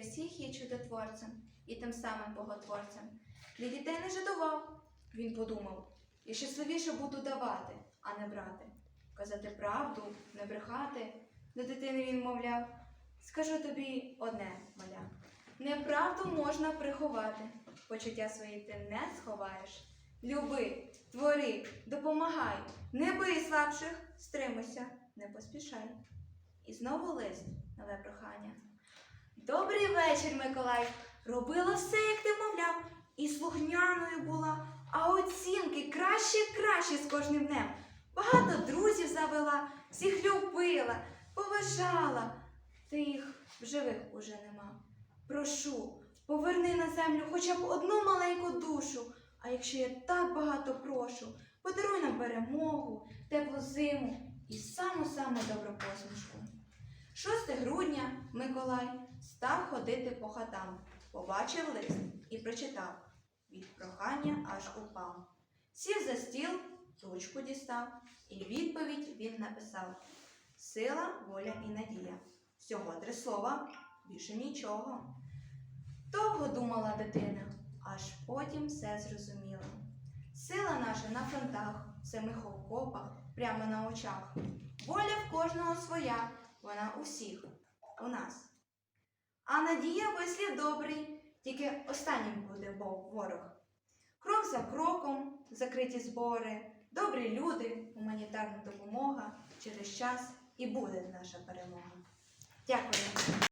для всіх є чудотворцем і тим самим боготворцем. Для дітей не жадував. Він подумав, я щасливіше буду давати, а не брати. Казати правду, не брехати. До дитини він мовляв, скажу тобі одне, маля. Неправду можна приховати, почуття свої ти не сховаєш. Люби, твори, допомагай, не бий слабших, стримуйся, не поспішай. І знову лист, нове прохання. Добрий вечір, Миколай. Робила все, як ти мовляв, і слухняною була, а оцінки краще краще з кожним днем. Багато друзів завела, всіх любила, поважала. Тих в живих уже нема. Прошу, поверни на землю хоча б одну маленьку душу. А якщо я так багато прошу, подаруй нам перемогу, теплу зиму і саму-саму добру посмішку. 6 грудня Миколай став ходити по хатам, побачив лист і прочитав. Від прохання аж упав. Сів за стіл, ручку дістав, і відповідь він написав: Сила, воля і надія. Всього три слова, більше нічого. Довго думала дитина, аж потім все зрозуміла. Сила наша на фронтах, в самих окопах, прямо на очах. Воля в кожного своя, вона у всіх, у нас. А надія вислів добрий, тільки останнім буде Бог ворог. Крок за кроком, закриті збори, добрі люди, гуманітарна допомога, через час і буде наша перемога. Дякую.